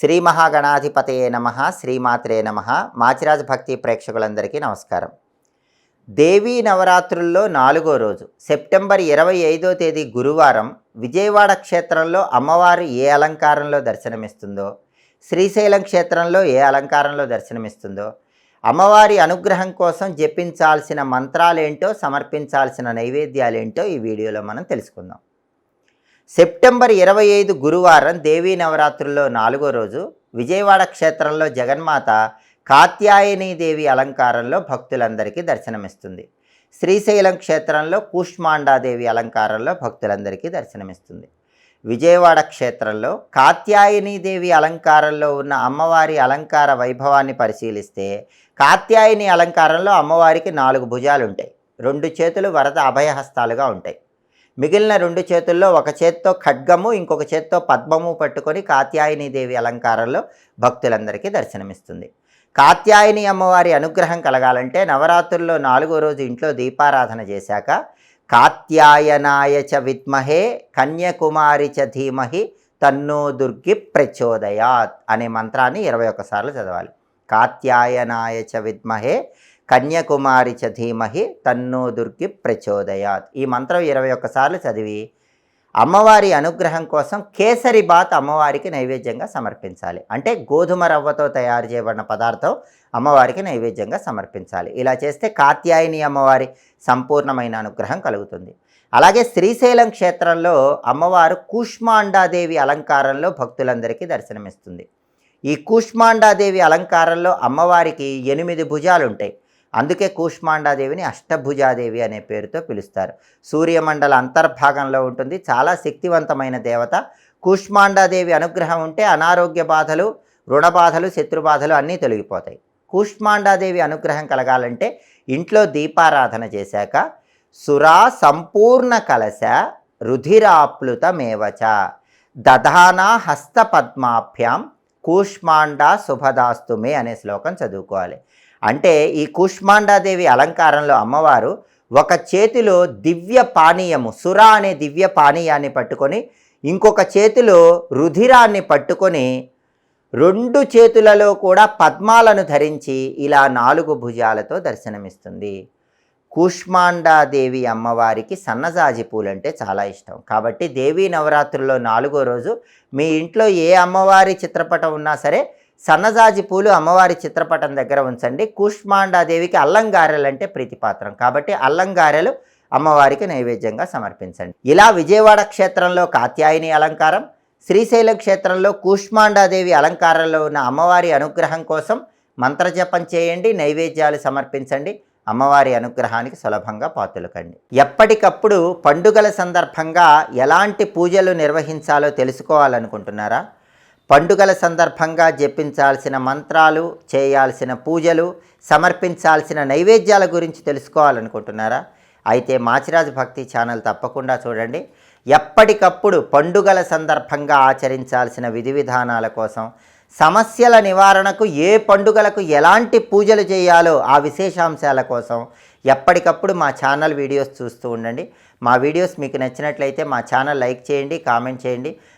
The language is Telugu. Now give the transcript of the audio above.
శ్రీ మహాగణాధిపతయే నమ శ్రీమాత్రే నమ. మాచిరాజ భక్తి ప్రేక్షకులందరికీ నమస్కారం. దేవీ నవరాత్రుల్లో నాలుగో రోజు సెప్టెంబర్ ఇరవై ఐదో తేదీ గురువారం విజయవాడ క్షేత్రంలో అమ్మవారు ఏ అలంకారంలో దర్శనమిస్తుందో శ్రీశైలం క్షేత్రంలో ఏ అలంకారంలో దర్శనమిస్తుందో అమ్మవారి అనుగ్రహం కోసం జపించాల్సిన మంత్రాలేంటో సమర్పించాల్సిన నైవేద్యాలేంటో ఈ వీడియోలో మనం తెలుసుకుందాం. సెప్టెంబర్ ఇరవై ఐదు గురువారం దేవీ నవరాత్రుల్లో నాలుగో రోజు విజయవాడ క్షేత్రంలో జగన్మాత కాత్యాయనీదేవి అలంకారంలో భక్తులందరికీ దర్శనమిస్తుంది. శ్రీశైలం క్షేత్రంలో కూష్మాండాదేవి అలంకారంలో భక్తులందరికీ దర్శనమిస్తుంది. విజయవాడ క్షేత్రంలో కాత్యాయనీదేవి అలంకారంలో ఉన్న అమ్మవారి అలంకార వైభవాన్ని పరిశీలిస్తే కాత్యాయని అలంకారంలో అమ్మవారికి నాలుగు భుజాలు ఉంటాయి రెండు చేతులు వరద అభయహస్తాలుగా ఉంటాయి. మిగిలిన రెండు చేతుల్లో ఒక చేత్తో ఖడ్గము ఇంకొక చేత్తో పద్మము పట్టుకొని కాత్యాయనీదేవి అలంకారంలో భక్తులందరికీ దర్శనమిస్తుంది. కాత్యాయని అమ్మవారి అనుగ్రహం కలగాలంటే నవరాత్రుల్లో నాలుగో రోజు ఇంట్లో దీపారాధన చేశాక కాత్యాయనాయ చ విద్మహే కన్యకుమారి చ ధీమహి తన్నో దుర్గి ప్రచోదయాత్ అనే మంత్రాన్ని ఇరవై ఒక్కసార్లు చదవాలి. కాత్యాయనాయ చ విద్మహే కన్యాకుమారి చ ధీమహి తన్నో దుర్గి ప్రచోదయాత్. ఈ మంత్రం ఇరవై ఒక్కసార్లు చదివి అమ్మవారి అనుగ్రహం కోసం కేసరి బాత్ అమ్మవారికి నైవేద్యంగా సమర్పించాలి. అంటే గోధుమ రవ్వతో తయారు చేయబడిన పదార్థం అమ్మవారికి నైవేద్యంగా సమర్పించాలి. ఇలా చేస్తే కాత్యాయని అమ్మవారి సంపూర్ణమైన అనుగ్రహం కలుగుతుంది. అలాగే శ్రీశైలం క్షేత్రంలో అమ్మవారు కూష్మాండాదేవి అలంకారంలో భక్తులందరికీ దర్శనమిస్తుంది. ఈ కూష్మాండాదేవి అలంకారంలో అమ్మవారికి ఎనిమిది భుజాలు ఉంటాయి అందుకే కూష్మాండాదేవిని అష్టభుజాదేవి అనే పేరుతో పిలుస్తారు. సూర్యమండల అంతర్భాగంలో ఉంటుంది. చాలా శక్తివంతమైన దేవత. కూష్మాండాదేవి అనుగ్రహం ఉంటే అనారోగ్య బాధలు రుణ బాధలు అన్నీ తొలగిపోతాయి. కూష్మాండాదేవి అనుగ్రహం కలగాలంటే ఇంట్లో దీపారాధన చేశాక సురా సంపూర్ణ కలశ రుధిరాప్లుతమేవచ. దధానా హస్తపద్మాభ్యాం కూష్మాండా శుభదాస్తుమే అనే శ్లోకం చదువుకోవాలి. అంటే ఈ కుష్మాండాదేవి అలంకారంలో అమ్మవారు ఒక చేతిలో దివ్య పానీయము సుర అనే దివ్య పానీయాన్ని పట్టుకొని ఇంకొక చేతిలో రుధిరాన్ని పట్టుకొని రెండు చేతులలో కూడా పద్మాలను ధరించి ఇలా నాలుగు భుజాలతో దర్శనమిస్తుంది. కూష్మాండాదేవి అమ్మవారికి సన్నజాజి పూలంటే చాలా ఇష్టం. కాబట్టి దేవీ నవరాత్రుల్లో నాలుగో రోజు మీ ఇంట్లో ఏ అమ్మవారి చిత్రపటం ఉన్నా సరే సన్నజాజి పూలు అమ్మవారి చిత్రపటం దగ్గర ఉంచండి. కూష్మాండాదేవికి అల్లంగారెలు అంటే ప్రీతిపాత్రం. కాబట్టి అల్లంగారెలు అమ్మవారికి నైవేద్యంగా సమర్పించండి. ఇలా విజయవాడ క్షేత్రంలో కాత్యాయని అలంకారం శ్రీశైల క్షేత్రంలో కూష్మాండాదేవి అలంకారంలో ఉన్న అమ్మవారి అనుగ్రహం కోసం మంత్రజపం చేయండి నైవేద్యాలు సమర్పించండి. అమ్మవారి అనుగ్రహానికి సులభంగా పాతులకండి. ఎప్పటికప్పుడు పండుగల సందర్భంగా ఎలాంటి పూజలు నిర్వహించాలో తెలుసుకోవాలనుకుంటున్నారా? పండుగల సందర్భంగా జపించాల్సిన మంత్రాలు చేయాల్సిన పూజలు సమర్పించాల్సిన నైవేద్యాల గురించి తెలుసుకోవాలనుకుంటున్నారా? అయితే మాచిరాజు భక్తి ఛానల్ తప్పకుండా చూడండి. ఎప్పటికప్పుడు పండుగల సందర్భంగా ఆచరించాల్సిన విధి విధానాల కోసం సమస్యల నివారణకు ఏ పండుగలకు ఎలాంటి పూజలు చేయాలో ఆ విశేషాంశాల కోసం ఎప్పటికప్పుడు మా ఛానల్ వీడియోస్ చూస్తూ ఉండండి. మా వీడియోస్ మీకు నచ్చినట్లయితే మా ఛానల్ లైక్ చేయండి కామెంట్ చేయండి.